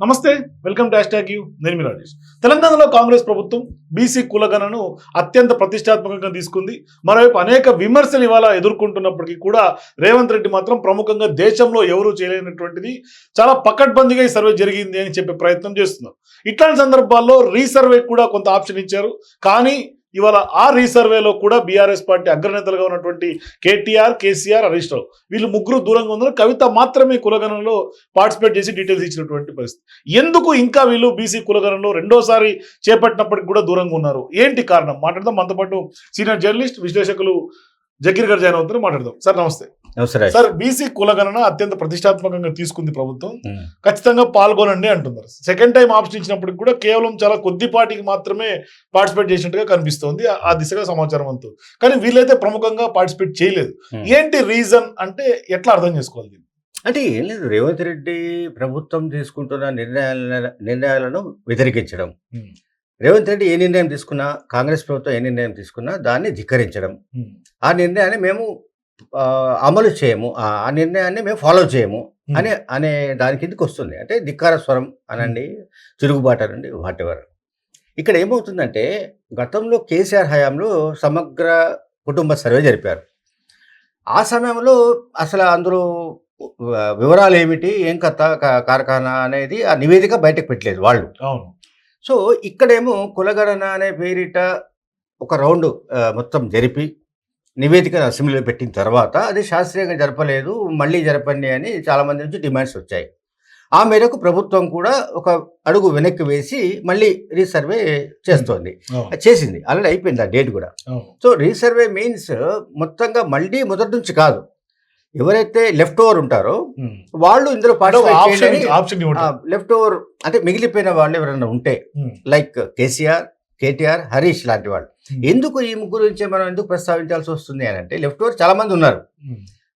నమస్తే welcome to hash you నేను మీ రాజేష్. తెలంగాణలో కాంగ్రెస్ ప్రభుత్వం బీసీ కులగణను అత్యంత ప్రతిష్టాత్మకంగా తీసుకుంది. మరోవైపు అనేక విమర్శలు ఇవాళ ఎదుర్కొంటున్నప్పటికీ కూడా రేవంత్ రెడ్డి మాత్రం ప్రముఖంగా దేశంలో ఎవరూ చేయలేనటువంటిది చాలా పకడ్బందీగా ఈ సర్వే జరిగింది అని చెప్పే ప్రయత్నం చేస్తున్నారు. ఇట్లాంటి సందర్భాల్లో రీసర్వే కూడా కొంత ఆప్షన్ ఇచ్చారు. కానీ ఇవాళ ఆ రీసర్వేలో కూడా బీఆర్ఎస్ పార్టీ అగ్రనేతలుగా ఉన్నటువంటి కేటీఆర్ కేసీఆర్ హరీష్ రావు వీళ్ళు ముగ్గురు దూరంగా ఉన్నారు. కవిత మాత్రమే కులగణంలో పార్టిసిపేట్ చేసి డీటెయిల్స్ ఇచ్చినటువంటి పరిస్థితి. ఎందుకు ఇంకా వీళ్ళు బీసీ కులగణంలో రెండోసారి చేపట్టినప్పటికి కూడా దూరంగా ఉన్నారు? ఏంటి కారణం? మాట్లాడదాం. మనతో పాటు సీనియర్ జర్నలిస్ట్ విశ్లేషకులు జకీర్ గారు జాయిన్ అవుతున్నారు మాట్లాడదాం. సార్ నమస్తే. సార్ బీసీ కులగణన అత్యంత ప్రతిష్టాత్మకంగా తీసుకుంది ప్రభుత్వం. ఖచ్చితంగా పాల్గొనండి అంటున్నారు. సెకండ్ టైం ఆప్షన్ ఇచ్చినప్పటికి కూడా కేవలం చాలా కొద్దిపాటికి మాత్రమే పార్టిసిపేట్ చేసినట్టుగా కనిపిస్తోంది. ఆ- దిశగా సమాచారం అంతా. కానీ వీళ్ళైతే ప్రముఖంగా పార్టిసిపేట్ చేయలేదు. ఏంటి రీజన్ అంటే ఎట్లా అర్థం చేసుకోవాలి దీన్ని? అంటే ఏం లేదు. రేవంత్ రెడ్డి ప్రభుత్వం తీసుకుంటున్న నిర్ణయాల నిర్ణయాలను వ్యతిరేకించడం. రేవంత్ రెడ్డి ఏ నిర్ణయం తీసుకున్నా కాంగ్రెస్ ప్రభుత్వం ఏ నిర్ణయం తీసుకున్నా దాన్ని ధిక్కరించడం. ఆ నిర్ణయాన్ని మేము అమలు చేయము. ఆ నిర్ణయాన్ని మేము ఫాలో చేయము. అనే అనే దాని కిందకి వస్తుంది. అంటే ధిక్కార స్వరం అనండి తిరుగుబాటు అనండి వాట్ ఎవర్ ఇక్కడ ఏమవుతుందంటే గతంలో కేసీఆర్ హయాంలో సమగ్ర కుటుంబ సర్వే జరిపారు. ఆ సమయంలో అసలు అందులో వ- వివరాలు ఏమిటి ఏం కథ కార్ఖానా అనేది ఆ నివేదిక బయటకు పెట్టలేదు వాళ్ళు. అవును. సో ఇక్కడేమో కులగణన అనే పేరిట ఒక రౌండ్ మొత్తం జరిపి నివేదిక అసెంబ్లీలో పెట్టిన తర్వాత అది శాస్త్రీయంగా జరపలేదు మళ్ళీ జరపండి అని చాలామంది నుంచి డిమాండ్స్ వచ్చాయి. ఆ మేరకు ప్రభుత్వం కూడా ఒక అడుగు వెనక్కి వేసి మళ్ళీ రీసర్వే చేస్తోంది. చేసింది. ఆల్రెడీ అయిపోయింది ఆ డేట్ కూడా. సో రీసర్వే మీన్స్ మొత్తంగా మళ్ళీ మొదటి నుంచి కాదు. ఎవరైతే లెఫ్ట్ ఓవర్ ఉంటారో. వాళ్ళు ఇందులో లెఫ్ట్ ఓవర్ అంటే మిగిలిపోయిన వాళ్ళు ఎవరైనా ఉంటే. లైక్ కేసీఆర్ కేటీఆర్ హరీష్ లాంటి వాళ్ళు. ఎందుకు ఈ గురించి మనం ఎందుకు ప్రస్తావించాల్సి వస్తుంది అని అంటే లెఫ్ట్ ఓవర్ చాలా మంది ఉన్నారు.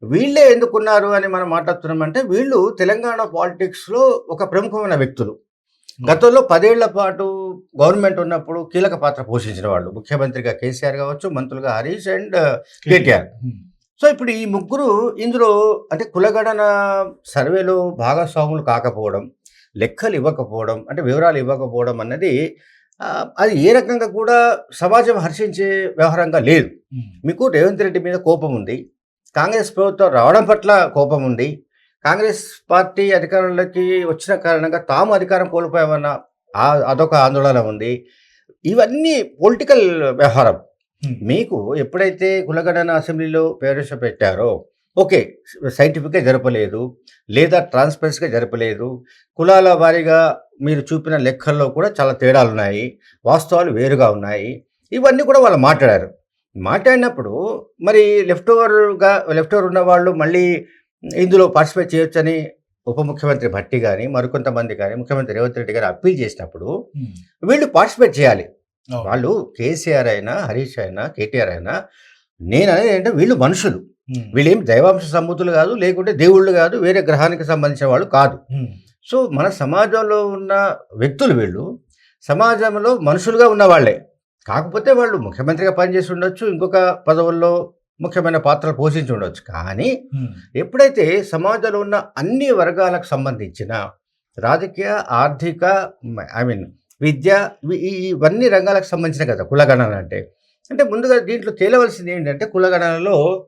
వీళ్ళే ఎందుకున్నారు అని మనం మాట్లాడుతున్నామంటే వీళ్ళు తెలంగాణ పాలిటిక్స్లో ఒక ప్రముఖమైన వ్యక్తులు గతంలో పదేళ్ళ పాటు గవర్నమెంట్ ఉన్నప్పుడు కీలక పాత్ర పోషించిన వాళ్ళు ముఖ్యమంత్రిగా కేసీఆర్ కావచ్చు మంత్రులుగా హరీష్ అండ్ కేటీఆర్. సో ఇప్పుడు ఈ ముగ్గురు ఇందులో అంటే కులగణన సర్వేలో భాగస్వాములు కాకపోవడం లెక్కలు ఇవ్వకపోవడం అంటే వివరాలు ఇవ్వకపోవడం అన్నది అది ఏ రకంగా కూడా సమాజం హర్షించే వ్యవహారంగా లేదు. మీకు రేవంత్ రెడ్డి మీద కోపం ఉంది కాంగ్రెస్ ప్రభుత్వం రావడం పట్ల కోపం ఉంది కాంగ్రెస్ పార్టీ అధికారంలోకి వచ్చిన కారణంగా తాము అధికారం కోల్పోయామన్న అదొక ఆందోళన ఉంది ఇవన్నీ పొలిటికల్ వ్యవహారం. మీకు ఎప్పుడైతే కులగణన అసెంబ్లీలో ప్రవేశపెట్టారో ఓకే సైంటిఫిక్గా జరపలేదు లేదా ట్రాన్స్పరెన్స్గా జరపలేదు కులాల వారీగా మీరు చూపిన లెక్కల్లో కూడా చాలా తేడాలు ఉన్నాయి వాస్తవాలు వేరుగా ఉన్నాయి ఇవన్నీ కూడా వాళ్ళు మాట్లాడారు మాట్లాడినప్పుడు మరి లెఫ్ట్ ఓవర్గా లెఫ్ట్ ఓవర్ ఉన్న వాళ్ళు మళ్ళీ ఇందులో పార్టిసిపేట్ చేయొచ్చని ఉప ముఖ్యమంత్రి భట్టి కానీ మరికొంతమంది కానీ ముఖ్యమంత్రి రేవంత్ రెడ్డి గారు అప్పీల్ చేసినప్పుడు Hmm. వీళ్ళు పార్టిసిపేట్ చేయాలి. వాళ్ళు కేసీఆర్ అయినా హరీష్ అయినా కేటీఆర్ అయినా నేను అనేది ఏంటంటే వీళ్ళు మనుషులు. వీళ్ళేం దైవాంశ సంబూతులు కాదు లేకుంటే దేవుళ్ళు కాదు వేరే గ్రహానికి సంబంధించిన వాళ్ళు కాదు. సో మన సమాజంలో ఉన్న వ్యక్తులు వీళ్ళు సమాజంలో మనుషులుగా ఉన్న వాళ్ళే కాకపోతే వాళ్ళు ముఖ్యమంత్రిగా పనిచేసి ఉండొచ్చు ఇంకొక పదవుల్లో ముఖ్యమైన పాత్రలు పోషించి ఉండొచ్చు కానీ. ఎప్పుడైతే సమాజంలో ఉన్న అన్ని వర్గాలకు సంబంధించిన రాజకీయ ఆర్థిక ఐ మీన్ విద్య ఇవన్నీ రంగాలకు సంబంధించిన కదా కులగణన అంటే. అంటే ముందుగా దీంట్లో తేలవలసింది ఏంటంటే కులగణనలో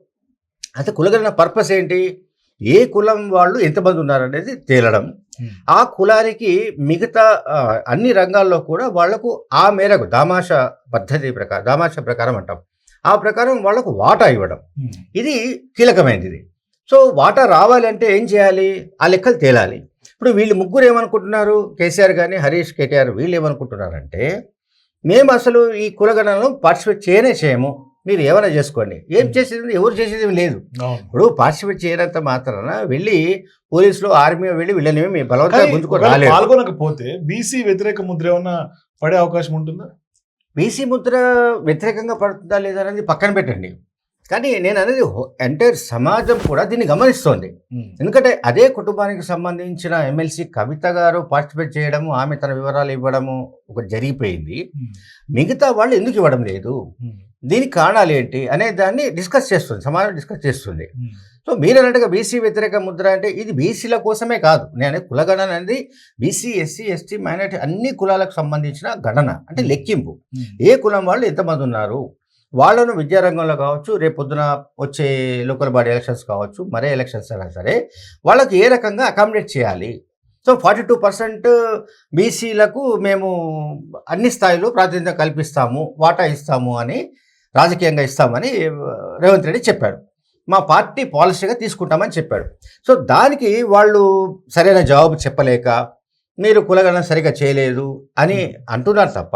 అయితే కులగణన పర్పస్ ఏంటి? ఏ కులం వాళ్ళు ఎంతమంది ఉన్నారనేది తేలడం. Hmm. ఆ కులానికి మిగతా అన్ని రంగాల్లో కూడా వాళ్ళకు ఆ మేరకు దామాష పద్ధతి ప్రకారం దామాష ప్రకారం అంటాం. ఆ ప్రకారం వాళ్ళకు వాటా ఇవ్వడం. Hmm. ఇది కీలకమైనది. సో వాటా రావాలి అంటే ఏం చేయాలి? ఆ లెక్కలు తేలాలి. ఇప్పుడు వీళ్ళు ముగ్గురు ఏమనుకుంటున్నారు? కేసీఆర్ కానీ హరీష్ కేటీఆర్ వీళ్ళు ఏమనుకుంటున్నారంటే మేము అసలు ఈ కులగణనలో పార్టిసిపేట్ చేయనే చేయము. మీరు ఏమైనా చేసుకోండి. ఏం చేసేది? ఎవరు చేసేది లేదు. ఇప్పుడు పార్టిసిపేట్ చేయనంత మాత్రాన వెళ్ళి పోలీసులు ఆర్మీ వెళ్ళి వీళ్ళని మీ బలవంతంగా రాలేదు. పాల్గొనకపోతే బీసీ వ్యతిరేక ముద్ర ఏమన్నా పడే అవకాశం ఉంటుందా? బీసీ ముద్ర వ్యతిరేకంగా పడుతుందా లేదా అనేది పక్కన పెట్టండి. కానీ నేను అనేది ఎంటైర్ సమాజం కూడా దీన్ని గమనిస్తోంది. ఎందుకంటే అదే కుటుంబానికి సంబంధించిన ఎమ్మెల్సీ కవిత గారు పార్టిసిపేట్ చేయడము ఆమె తన వివరాలు ఇవ్వడము ఒక జరిగిపోయింది. మిగతా వాళ్ళు ఎందుకు ఇవ్వడం లేదు? దీనికి కారణాలు ఏంటి అనే దాన్ని డిస్కస్ చేస్తుంది సమాజం డిస్కస్ చేస్తుంది. సో మీరు అన్నట్టుగా బీసీ వ్యతిరేక ముద్ర అంటే ఇది బీసీల కోసమే కాదు. నేను కులగణన అనేది బీసీ ఎస్సీ ఎస్టీ మైనార్టీ అన్ని కులాలకు సంబంధించిన గణన అంటే లెక్కింపు. ఏ కులం వాళ్ళు ఎంతమంది ఉన్నారు? వాళ్ళను విద్యారంగంలో కావచ్చు రేపు పొద్దున వచ్చే లోకల్ బాడీ ఎలక్షన్స్ కావచ్చు మరే ఎలక్షన్స్ అయినా సరే వాళ్ళకి ఏ రకంగా అకామిడేట్ చేయాలి? సో ఫార్టీ టూ పర్సెంట్ బీసీలకు మేము అన్ని స్థాయిలో ప్రాతినిధ్యం కల్పిస్తాము వాటా ఇస్తాము అని రాజకీయంగా ఇస్తామని రేవంత్ రెడ్డి చెప్పాడు. మా పార్టీ పాలసీగా తీసుకుంటామని చెప్పాడు. సో దానికి వాళ్ళు సరైన జవాబు చెప్పలేక మీరు కులగణన సరిగా చేయలేదు అని అంటున్నారు తప్ప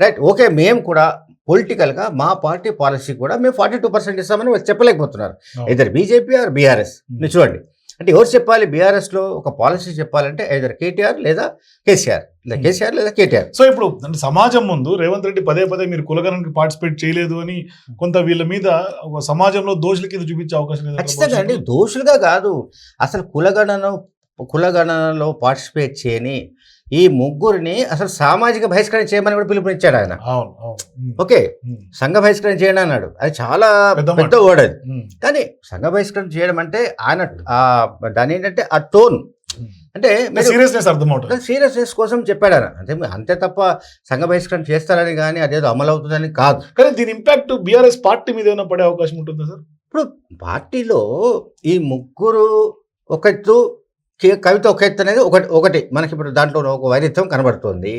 రైట్ ఓకే మేము కూడా పొలిటికల్గా మా పార్టీ పాలసీ కూడా మేము ఫార్టీ టూ పర్సెంట్ ఇస్తామని వాళ్ళు చెప్పలేకపోతున్నారు. ఇద్దరు బీజేపీ ఆర్ బీఆర్ఎస్. మీరు చూడండి. అంటే ఎవరు చెప్పాలి బీఆర్ఎస్లో ఒక పాలసీ చెప్పాలంటే ఐదర్ కేటీఆర్ లేదా కేసీఆర్ లేదా కేసీఆర్ లేదా కేటీఆర్. సో ఇప్పుడు అంటే సమాజం ముందు రేవంత్ రెడ్డి పదే పదే మీరు కులగణానికి పార్టిసిపేట్ చేయలేదు అని కొంత వీళ్ళ మీద ఒక సమాజంలో దోషుల కింద చూపించే అవకాశం లేదా ఖచ్చితంగా అండి. దోషులుగా కాదు. అసలు కులగణన కులగణనలో పార్టిసిపేట్ చేయని ఈ ముగ్గురిని అసలు సామాజిక బహిష్కరణ చేయమని కూడా పిలుపునిచ్చాడు ఆయన. ఓకే సంఘ బహిష్కరణ చేయండి అన్నాడు. అది చాలా పెద్ద వర్డ్ అది. ఉమ్, కానీ సంఘ బహిష్కరణ చేయడం అంటే ఆయన దాని ఏంటంటే ఆ టోన్. అంటే సీరియస్నెస్ అర్థమవుతుంది. సీరియస్నెస్ కోసం చెప్పాడు ఆయన. అంతే అంతే తప్ప సంఘ బహిష్కరణ చేస్తారని కానీ అదేదో అమలు అవుతుందని కాదు. కానీ దీని ఇంపాక్ట్ బీఆర్ఎస్ పార్టీ మీద ఏమైనా పడే అవకాశం ఉంటుందా సార్ ఇప్పుడు పార్టీలో ఈ ముగ్గురు ఒక కవిత ఒక ఎత్తు అనేది ఒకటి ఒకటి. మనకి ఇప్పుడు దాంట్లో ఒక వైరుధ్యం కనబడుతుంది.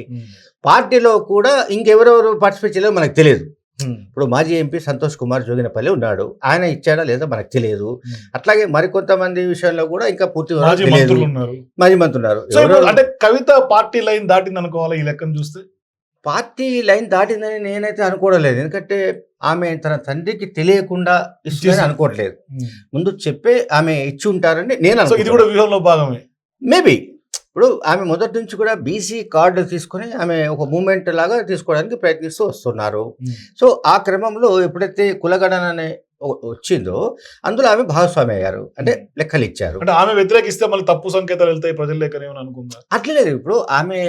పార్టీలో కూడా ఇంకెవరెవరు పార్టిసిపేట్ చేయలేదో మనకు తెలియదు. ఇప్పుడు మాజీ ఎంపీ సంతోష్ కుమార్ జోగినపల్లి ఉన్నాడు. ఆయన ఇచ్చాడా లేదా మనకు తెలియదు. అట్లాగే మరికొంతమంది విషయంలో కూడా ఇంకా పూర్తి మాజీ మంత్రులు ఉన్నారు. అంటే కవిత పార్టీ లైన్ దాటింది అనుకోవాలి ఈ లెక్కను చూస్తే? పార్టీ లైన్ దాటిందని నేనైతే అనుకోవడం లేదు. ఎందుకంటే ఆమె తన తండ్రికి తెలియకుండా ఇస్తుందని అనుకోవట్లేదు. ముందు చెప్పే ఆమె ఇచ్చి ఉంటారని నేను ఇది కూడా వ్యూహంలో భాగమే. మేబీ. ఇప్పుడు ఆమె మొదటి నుంచి కూడా బీసీ కార్డు తీసుకొని ఆమె ఒక మూమెంట్ లాగా తీసుకోవడానికి ప్రయత్నిస్తూ వస్తున్నారు. సో ఆ క్రమంలో ఎప్పుడైతే కులగణన అనే వచ్చిందో అందులో ఆమె భాగస్వామి అయ్యారు. అంటే లెక్కలు ఇచ్చారు. అంటే ఆమె వ్యతిరేకిస్తే మళ్ళీ తప్పు సంకేతాలు వెళ్తాయి ప్రజల్లోకనే అనుకుందా? అట్లే లేదు. ఇప్పుడు ఆమె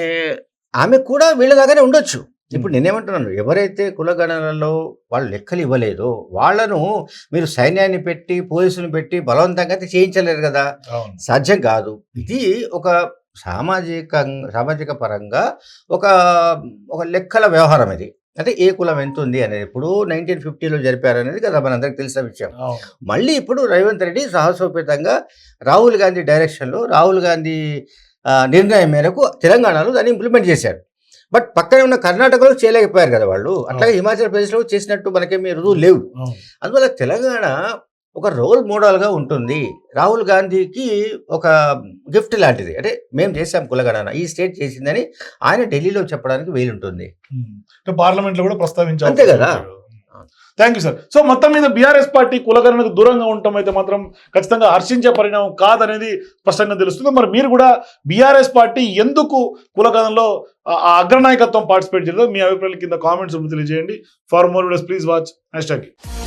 ఆమె కూడా వీళ్ళలాగానే ఉండొచ్చు. ఇప్పుడు నేనేమంటున్నాను ఎవరైతే కులగణనలో వాళ్ళు లెక్కలు ఇవ్వలేదో వాళ్ళను మీరు సైన్యాన్ని పెట్టి పోలీసులు పెట్టి బలవంతంగా అయితే చేయించలేరు కదా. సాధ్యం కాదు. ఇది ఒక సామాజిక సామాజిక పరంగా ఒక ఒక లెక్కల వ్యవహారం ఇది. అంటే ఏ కులం ఎంత ఉంది అనేది ఇప్పుడు నైన్టీన్ ఫిఫ్టీలో జరిపారనేది కదా మనందరికి తెలిసిన విషయం. మళ్ళీ ఇప్పుడు రేవంత్ రెడ్డి సాహసోపేతంగా రాహుల్ గాంధీ డైరెక్షన్లో రాహుల్ గాంధీ నిర్ణయం మేరకు తెలంగాణలో దాన్ని ఇంప్లిమెంట్ చేశారు. బట్ పక్కనే ఉన్న కర్ణాటకలో చేయలేకపోయారు కదా వాళ్ళు. అట్లాగే హిమాచల్ ప్రదేశ్లో చేసినట్టు మనకేమీ రుజువు లేవు. అందువల్ల తెలంగాణ ఒక రోల్ మోడల్గా ఉంటుంది. రాహుల్ గాంధీకి ఒక గిఫ్ట్ లాంటిది. అంటే మేము చేసాం కులగణన. ఈ స్టేట్ చేసిందని ఆయన ఢిల్లీలో చెప్పడానికి వీలుంటుంది. ఉమ్. అంటే పార్లమెంట్లో కూడా ప్రస్తావించారు. అంతే కదా. థ్యాంక్ యూ సార్ సో మొత్తం మీద బీఆర్ఎస్ పార్టీ కులగణనకు దూరంగా ఉండటం అయితే మాత్రం ఖచ్చితంగా హర్షించే పరిణామం కాదనేది స్పష్టంగా తెలుస్తుంది. మరి మీరు కూడా బీఆర్ఎస్ పార్టీ ఎందుకు కులగణనలో అగ్రనాయకత్వం పార్టిసిపేట్ చేయలేదు? మీ అభిప్రాయాల కింద కామెంట్స్ తెలియజేయండి. For more videos please watch hashtag